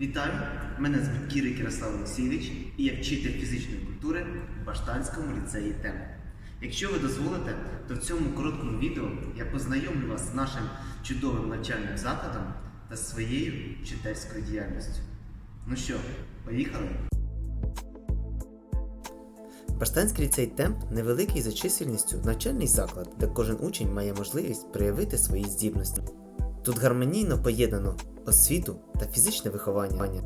Вітаю! Мене звуть Кірик Ярослав Олексійович і я вчитель фізичної культури в Баштанському ліцеї ТЕМ. Якщо ви дозволите, то в цьому короткому відео я познайомлю вас з нашим чудовим навчальним закладом та своєю вчительською діяльністю. Ну що, поїхали? Баштанський ліцей Темп невеликий за чисельністю навчальний заклад, де кожен учень має можливість проявити свої здібності. Тут гармонійно поєднано освіту та фізичне виховання.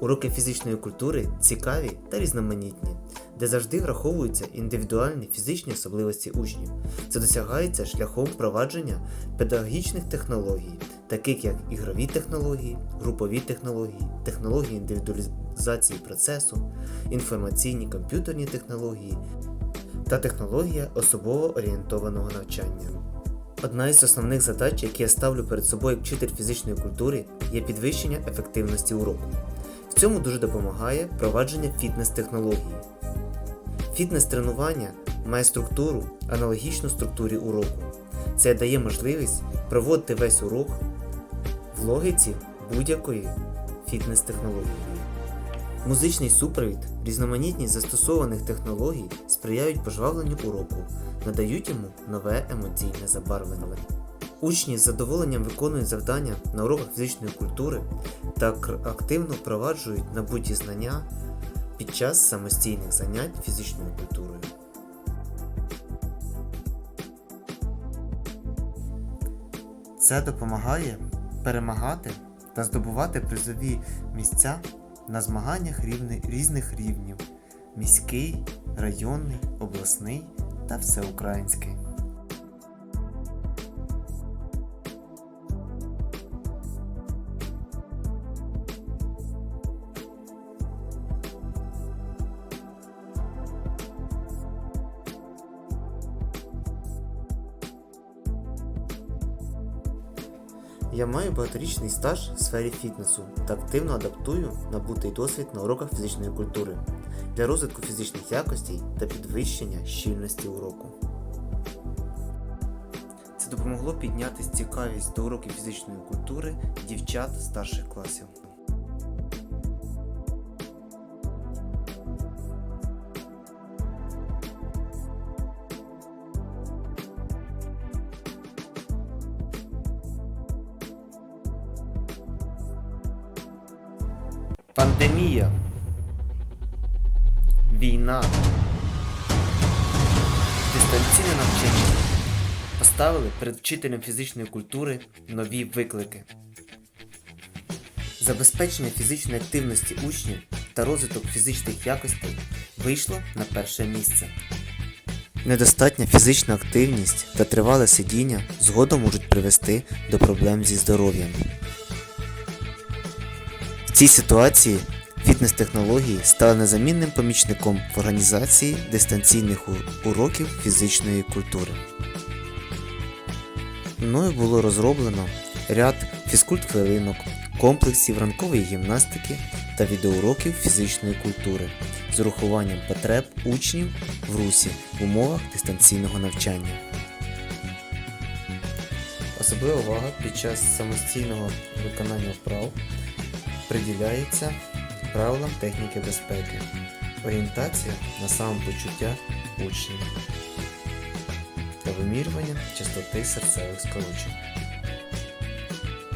Уроки фізичної культури цікаві та різноманітні, де завжди враховуються індивідуальні фізичні особливості учнів. Це досягається шляхом впровадження педагогічних технологій, таких як ігрові технології, групові технології, технології індивідуалізації процесу, інформаційні комп'ютерні технології та технологія особово орієнтованого навчання. Одна із основних задач, які я ставлю перед собою як вчитель фізичної культури, є підвищення ефективності уроку. В цьому дуже допомагає впровадження фітнес-технології. Фітнес-тренування має структуру, аналогічну структурі уроку. Це дає можливість проводити весь урок в логіці будь-якої фітнес-технології. Музичний супровід, різноманітність застосованих технологій сприяють пожвавленню уроку, надають йому нове емоційне забарвлення. Учні з задоволенням виконують завдання на уроках фізичної культури та активно впроваджують набуті знання під час самостійних занять фізичною культурою. Це допомагає перемагати та здобувати призові місця на змаганнях різних рівнів міський, районний, обласний та всеукраїнський. Я маю багаторічний стаж в сфері фітнесу та активно адаптую набутий досвід на уроках фізичної культури для розвитку фізичних якостей та підвищення щільності уроку. Це допомогло піднятися цікавість до уроків фізичної культури дівчат старших класів. Пандемія. Війна. Дистанційне навчання поставили перед вчителем фізичної культури нові виклики. Забезпечення фізичної активності учнів та розвиток фізичних якостей вийшло на перше місце. Недостатня фізична активність та тривале сидіння згодом можуть привести до проблем зі здоров'ям. Цій ситуації фітнес-технології стали незамінним помічником в організації дистанційних уроків фізичної культури. Мною було розроблено ряд фізкульт-хвилинок, комплексів ранкової гімнастики та відеоуроків фізичної культури з урахуванням потреб учнів в русі в умовах дистанційного навчання. Особлива увага під час самостійного виконання вправ приділяється правилам техніки безпеки, орієнтація на самопочуття учнів та вимірювання частоти серцевих скорочень.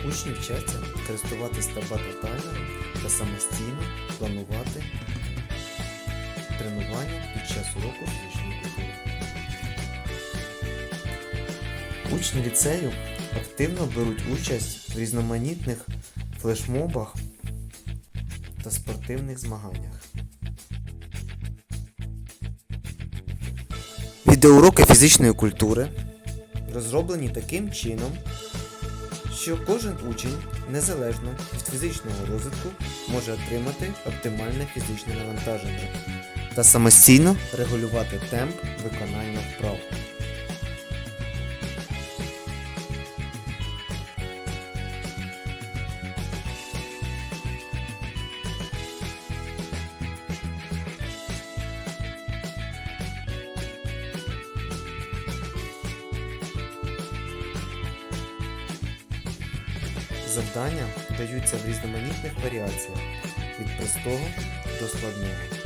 Учні вчаться користуватись табатотаймером та самостійно планувати тренування під час уроку фізичної культури. Учні ліцею активно беруть участь в різноманітних флешмобах та спортивних змаганнях. Відеоуроки фізичної культури розроблені таким чином, що кожен учень, незалежно від фізичного розвитку, може отримати оптимальне фізичне навантаження та самостійно регулювати темп виконання вправ. Завдання даються в різноманітних варіаціях від простого до складного.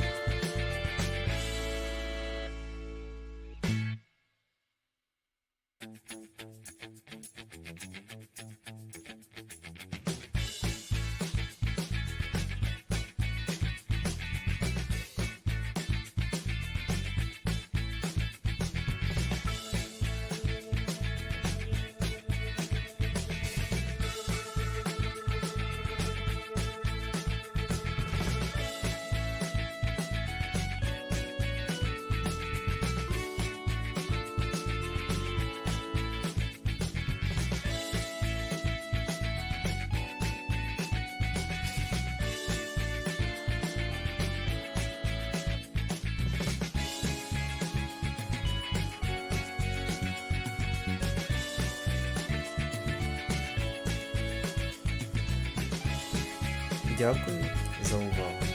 Дякую за увагу!